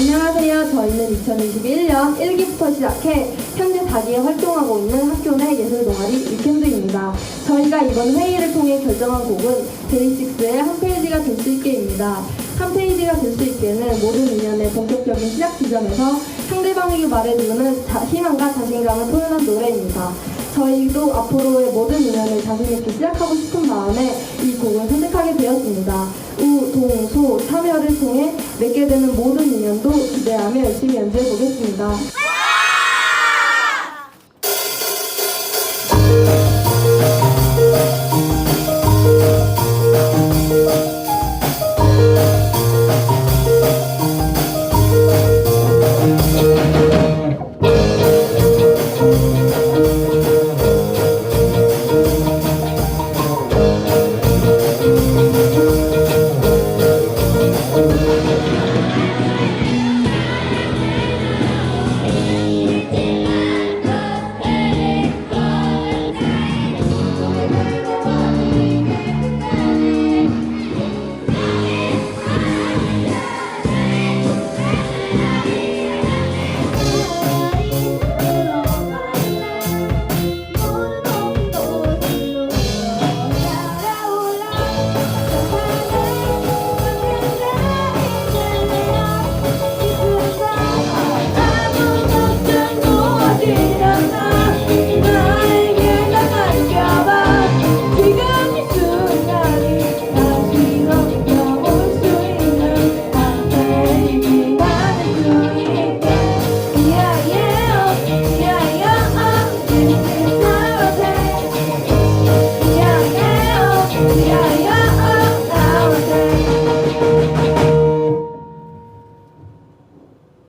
안녕하세요. 저희는 2021년 1기부터 시작해 현재 4기에 활동하고 있는 학교 내 예술 동아리 위켄드입니다. 저희가 이번 회의를 통해 결정한 곡은 데이식스의 한 페이지가 될 수 있게입니다. 한 페이지가 될 수 있게는 모든 인연의 본격적인 시작 지점에서 상대방에게 말해주는 자- 희망과 자신감을 표현한 노래입니다. 저희도 앞으로의 모든 인연을 자신있게 시작하고 싶은 마음에 이 곡을 선택하게 되었습니다. 우, 동, 소, 참여를 통해 맺게 되는 모든 인연도 기대하며 열심히 연주해 보겠습니다.